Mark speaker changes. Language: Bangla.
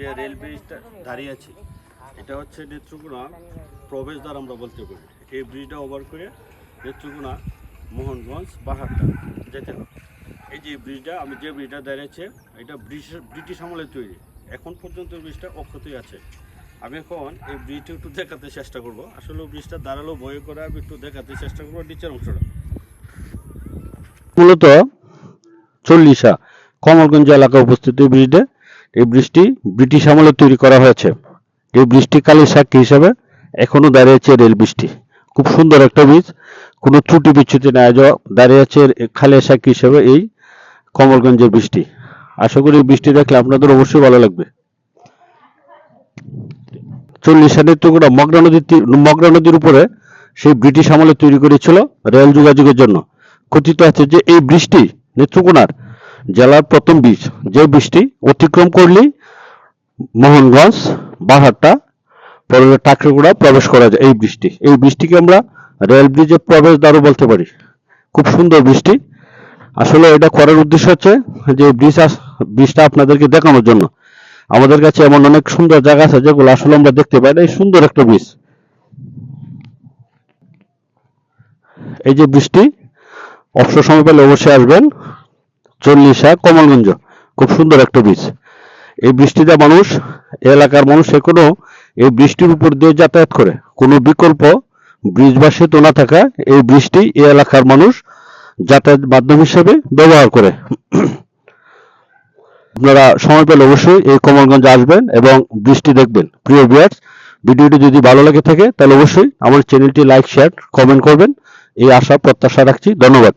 Speaker 1: যে রেল ব্রিজটা দাঁড়িয়ে আছি, এটা হচ্ছে নেত্রকোনা প্রবেশদ্বার আমরা বলতে পারি। এই ব্রিজটা ওভার করে নেত্রকোনা মোহনগঞ্জ বাহারটা যেতে হবে। এই যে ব্রিজটা আমি যে ব্রিজটা দাঁড়িয়েছে, এটা ব্রিটিশ ব্রিটিশ আমলে তৈরি। এখন পর্যন্ত ব্রিজটা অক্ষতই আছে। আমি এখন এই ব্রিজটা একটু দেখাতে চেষ্টা করব। আসলে ব্রিজটা দাঁড়াল বয়ে করে, আমি একটু দেখাতে চেষ্টা করব নিচের অংশটা।
Speaker 2: মূলত চল্লিশা কমলগঞ্জ এলাকায় উপস্থিত এই ব্রিজটা এই ব্রিজটি ব্রিটিশ আমলে তৈরি করা হয়েছে। এই ব্রিজটি কালের সাক্ষী হিসাবে এখনও দাঁড়িয়েছে রেল ব্রিজটি খুব সুন্দর একটা ব্রিজ। কোনো ত্রুটি বিচ্ছুতি না যা- দাঁড়িয়ে আছে খালের সাক্ষী হিসাবে এই কমলগঞ্জের বৃষ্টি। আশা করি বৃষ্টি দেখলে আপনাদের অবশ্যই ভালো লাগবে। চল্লিশ সালের টুকরা মগরা নদীর মগরা নদীর উপরে সেই ব্রিটিশ আমলে তৈরি করেছিল রেল যোগাযোগের জন্য। কথিত আছে যে এই বৃষ্টি নেত্রকোনার জেলার প্রথম বীজ যে বৃষ্টি অতিক্রম করলেই মোহনগঞ্জ, বাহারটা, পরে টাকরিগুড়া প্রবেশ করা যায় এই বৃষ্টি এই বৃষ্টিকে আমরা রেল ব্রিজের প্রবেশ দ্বারও বলতে পারি। খুব সুন্দর বৃষ্টি আসলে এটা করার উদ্দেশ্য হচ্ছে যে ব্রিজ ব্রিজটা আপনাদেরকে দেখানোর জন্য। আমাদের কাছে এমন অনেক সুন্দর জায়গা আছে যেগুলো আসলে আমরা দেখতে পাই না। এই সুন্দর একটা ব্রিজ এই যে বৃষ্টি অবসর সময় পেলে অবশ্যই আসবেন। চল্লিশা কমলগঞ্জ। খুব সুন্দর একটা ব্রিজ এই বৃষ্টিতে মানুষ, এলাকার মানুষ এখনও এই বৃষ্টির উপর দিয়ে যাতায়াত করে। কোনো বিকল্প ব্রিজ বা সেতু না থাকা এই বৃষ্টি এই এলাকার মানুষ যাতায়াত মাধ্যম হিসেবে ব্যবহার করে। আপনারা সময় পেলে অবশ্যই এই কমলগঞ্জ আসবেন এবং বৃষ্টি দেখবেন। প্রিয় ভিউয়ার্স ভিডিওটি যদি ভালো লাগে থাকে, তাহলে অবশ্যই আমার চ্যানেলটি লাইক শেয়ার কমেন্ট করবেন। এই আশা, প্রত্যাশা রাখছি। ধন্যবাদ।